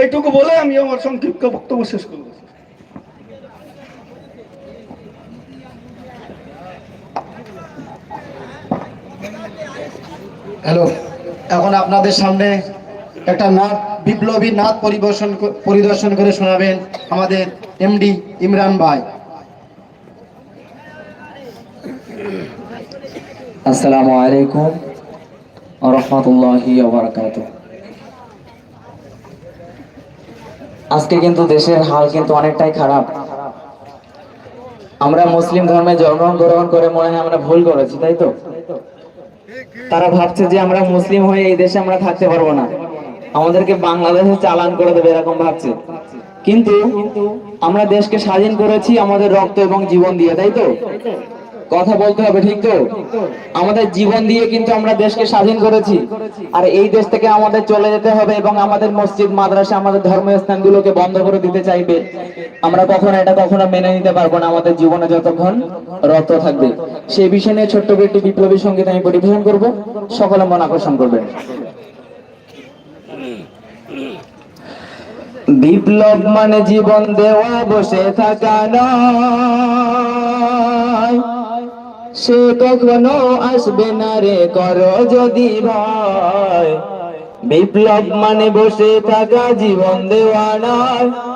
এইটুকু বলে আমি আমার সংক্ষিপ্ত বক্তব্য শেষ করব। হ্যালো এখন আপনাদের সামনে একটা নাচ বিপ্লবী নাচ পরিবেশন পরিদর্শন করে শোনাবেন আমাদের এমডি ইমরান ভাই। আসসালামু আলাইকুম। রহমতুল্লাহি বারাকাতু আজকে কিন্তু দেশের হাল কিন্তু অনেকটাই খারাপ। আমরা মুসলিম ধর্মে জন্মগ্রহণ করে মনে হয় আমরা ভুল করেছি, তাই তো? তারা ভাবছে যে আমরা মুসলিম হয়ে এই দেশে আমরা থাকতে পারব না। আমাদেরকে বাংলাদেশে চালান করে দেবে এরকম ভাবছে। কিন্তু আমরা দেশকে স্বাধীন করেছি আমাদের রক্ত এবং জীবন দিয়ে, তাই তো? কথা বলতে হবে, ঠিক তো? আমাদের জীবন দিয়ে কিন্তু আমরা দেশকে স্বাধীন করেছি। আর এই দেশ থেকে আমাদের চলে যেতে হবে এবং আমাদের মসজিদ, মাদ্রাসা, আমাদের ধর্মীয় স্থানগুলোকে বন্ধ করে দিতে চাইবে। আমরা কখনো এটা কখনো মেনে নিতে পারব না, আমাদের জীবনে যতক্ষণ রক্ত থাকবে। সেই বিষয় নিয়ে ছোট্ট একটি বিপ্লবী সংগীত আমি পরিবেশন করব। সকলে মন আকর্ষণ করবেন। বিপ্লব মানে জীবন দেওয়া, বসে থাকা নয়। সে কখনো আসবে না রে, কর যদি ভয়। বিপ্লব মানে বসে থাকা জীবন দেওয়া নয়।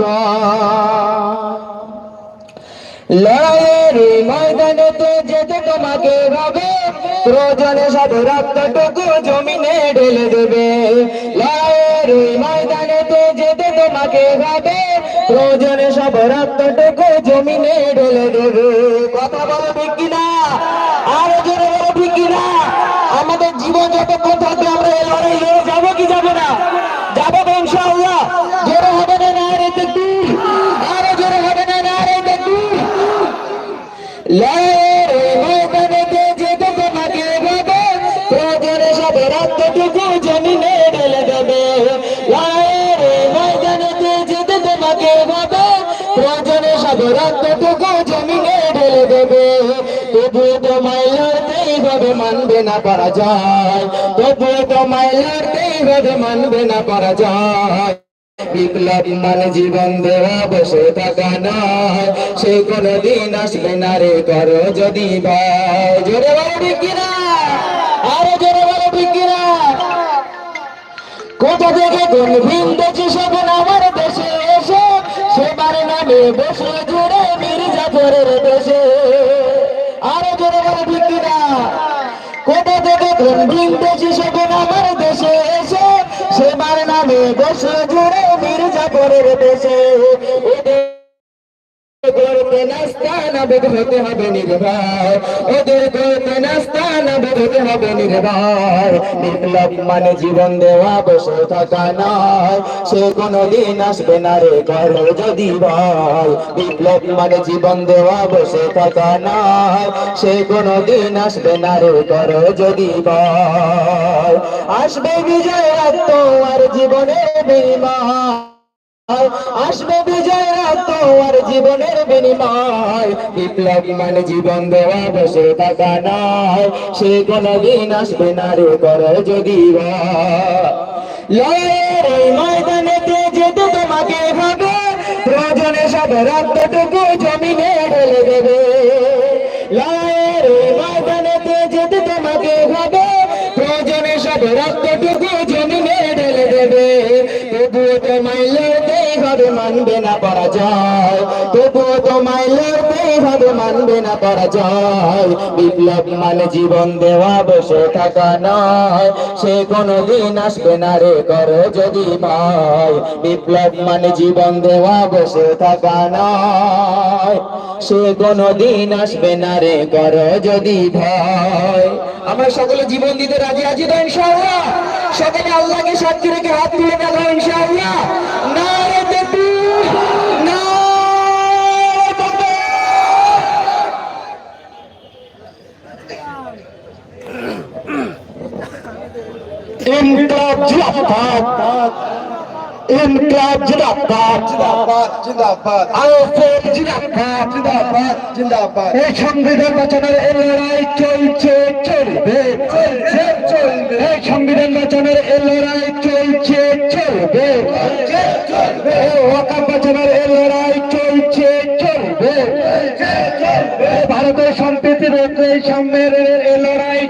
লড়াইয়ের ময়দানেতে যেতে তোমাকে ভাবে প্রয়োজনে সব রক্তটুকু জমিনে ঢেলে দেবে। লড়াইয়ের যেতে তোমাকে প্রয়োজনে সব রক্তটুকু জমিনে ঢেলে দেবে। কথা বলো কিনা? আরও জোরে বলো কিনা? আমাদের জীবন যতক্ষণ থাকবে আমরা এই লড়াই লড়ে যাব কি যাব না যাব তো ইনশাআল্লাহ জোরে হবে না না রে তাকবীর আরও জোরে হবে না না রে তাকবীর লড়াইয়ের এই ময়দানেতে যেতে তোমাকে ভাবে প্রয়োজনে সব রক্তটুকু জমিনে ঢেলে দেবে ময়দানেতে যেতে তোমাকে ভাবে প্রয়োজনে সব রক্তটুকু জমিনে ঢেলে দেবে তবুও তোমায় লড়তেই হবে মানবে না পারা যায় তবুও তোমায় লড়তেই হবে মানবে না পারা যায় বিপ্লব মানে জীবন দেওয়া, বসে থাকা নয়। সে কোনদিন আসবে না রে, করো যদি কোথা থেকে কোন ভিন দেশে আমার দেশে এসে, সেবার নামে বসে জুড়ে মির্জাফরের দেশে। আরও জোরে কোথা থেকে আমার দেশে বসে জুড়ে মির্জাফরের দেশে। বিপ্লব মানে জীবন দেওয়া, বসে থাকা নয়। সে কোনদিন আসবে না রে করো যদি ভয় বিপ্লব মানে জীবন দেওয়া, বসে থাকা নয়। সে কোনদিন আসবে না রে করো যদি ভয় আসবে বিজয় আর জীবনের বিনিময়। আসবে বিজয় রাত আর জীবনের বিনিময়। বিপ্লব মানে জীবন দেওয়া বসে থাকা নয়। সে কোনদিন আসবে না রে কর যদি। লড়াইয়ের যেতে তোমাকে হবে। প্রয়োজনে সব রক্তটুকু জমিনে ঢেলে দেবে। যেতে তোমাকে হবে। প্রয়োজনে সব রক্তটুকু না পরাজয় বিপ্লব মানে জীবন দেওয়া, বসে থাকা নয়। সে কোনদিন আসবে না রে, করো যদি ভয়। বিপ্লব মানে জীবন দেওয়া, বসে থাকা নয়। সে কোনদিন আসবে না রে, করো যদি ভয়। আমরা সকলে জীবন দিতে রাজি আছি তো ইনশাআল্লাহ? সকলে আল্লাহকে সাক্ষী রেখে হাত তুলে গেল ইনশাআল্লাহ। ইনকলাব জিন্দাবাদ ইনকলাব জিন্দাবাদ জিন্দাবাদ জিন্দাবাদ আইএসএফ জিন্দাবাদ জিন্দাবাদ জিন্দাবাদ এই সংবিধান বাঁচানোর এই লড়াই চলছে চলবে চলছে চলবে এই সংবিধান বাঁচানোর এই লড়াই চলছে চলবে এই ভারতের সম্প্রীতি রক্ষা সাম্যের এই লড়াই চলছে